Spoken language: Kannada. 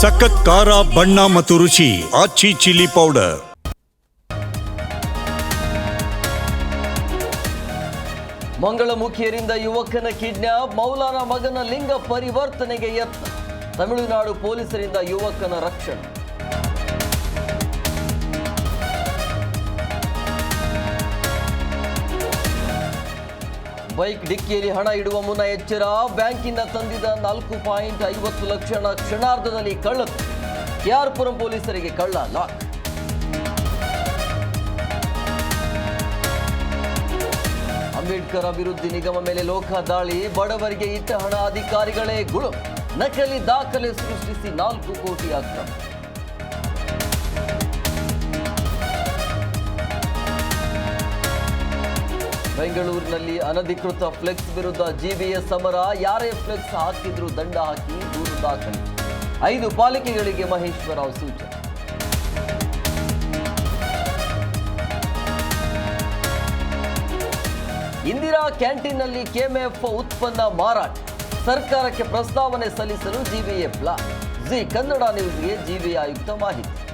ಸಖತ್ ಖಾರ, ಬಣ್ಣ ಮತ್ತು ರುಚಿ, ಆಚಿ ಚಿಲ್ಲಿ ಪೌಡರ್. ಮಂಗಳಮುಖಿಯರಿಂದ ಯುವಕನ ಕಿಡ್ನಾಪ್, ಮೌಲಾನ ಮಗನ ಲಿಂಗ ಪರಿವರ್ತನೆಗೆ ಯತ್ನ. ತಮಿಳುನಾಡು ಪೊಲೀಸರಿಂದ ಯುವಕನ ರಕ್ಷಣೆ. ಬೈಕ್ ಡಿಕ್ಕಿಯಲ್ಲಿ ಹಣ ಇಡುವ ಮುನ್ನ ಎಚ್ಚರ. ಬ್ಯಾಂಕಿಂದ ತಂದಿದ್ದ ನಾಲ್ಕು ಪಾಯಿಂಟ್ ಐವತ್ತು ಲಕ್ಷ ಕ್ಷಣಾರ್ಧದಲ್ಲಿ ಕಳ್ಳ ಕೆಆರ್ಪುರಂ ಪೊಲೀಸರಿಗೆ ಕಳ್ಳ ಲಾಕ್. ಅಂಬೇಡ್ಕರ್ ಅಭಿವೃದ್ಧಿ ನಿಗಮ ಮೇಲೆ ಲೋಕ ದಾಳಿ. ಬಡವರಿಗೆ ಇಟ್ಟ ಹಣ ಅಧಿಕಾರಿಗಳೇ ಗುಳು. ನಕಲಿ ದಾಖಲೆ ಸೃಷ್ಟಿಸಿ ನಾಲ್ಕು ಕೋಟಿ ಅಕ್ರಮ. ಬೆಂಗಳೂರಿನಲ್ಲಿ ಅನಧಿಕೃತ ಫ್ಲೆಕ್ಸ್ ವಿರುದ್ಧ ಜಿಬಿಎಸ್ ಸಮರ ಯಾರೇ ಫ್ಲೆಕ್ಸ್ ಹಾಕಿದ್ರು ದಂಡ ಹಾಕಿ ದೂರು ದಾಖಲೆ. ಐದು ಪಾಲಿಕೆಗಳಿಗೆ ಮಹೇಶ್ವರರಾವ್ ಸೂಚನೆ. ಇಂದಿರಾ ಕ್ಯಾಂಟೀನ್ನಲ್ಲಿ ಕೆಎಂಎಫ್ ಉತ್ಪನ್ನ ಮಾರಾಟ. ಸರ್ಕಾರಕ್ಕೆ ಪ್ರಸ್ತಾವನೆ ಸಲ್ಲಿಸಲು ಜಿಬಿಎ ಪ್ಲಾನ್. ಜಿ ಕನ್ನಡ ನ್ಯೂಸ್ಗೆ ಜಿಬಿ ಆಯುಕ್ತ ಮಾಹಿತಿ.